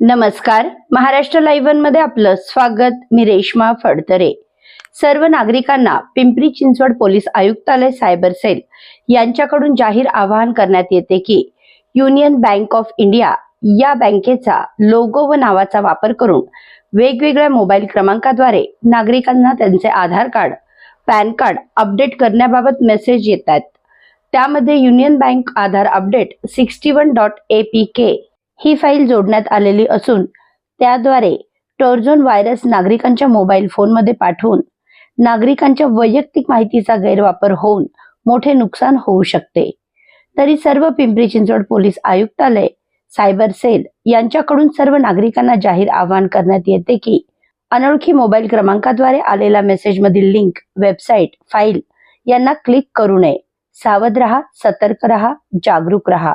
नमस्कार. महाराष्ट्र लाईव्हमध्ये आपलं स्वागत. मी रेश्मा फडतरे. सर्व नागरिकांना पिंपरी चिंचवड पोलीस आयुक्तालय सायबर सेल यांच्याकडून जाहीर आवाहन करण्यात येते की युनियन बँक ऑफ इंडिया या बँकेचा लोगो व नावाचा वापर करून वेगवेगळ्या मोबाईल क्रमांकाद्वारे नागरिकांना त्यांचे Aadhaar card PAN card update करण्याबाबत मेसेज येतात त्यामध्ये Union Bank Aadhaar update sixty one dot A P K he file जोडण्यात आलेली असून त्याद्वारे टोर्झोन व्हायरस नागरिकांच्या मोबाईल फोनमध्ये पाठवून नागरिकांच्या वैयक्तिक माहितीचा गैरवापर होऊन मोठे नुकसान होऊ शकते. तरी सर्व पिंपरी चिंचवड पोलीस आयुक्तालय सायबर सेल यांच्याकडून सर्व नागरिकांना जाहीर आवाहन करण्यात येते की अनोळखी मोबाईल क्रमांकाद्वारे आलेला मेसेजमधील लिंक वेबसाईट फाईल यांना क्लिक करू नये. सावध रहा सतर्क रहा जागरूक रहा.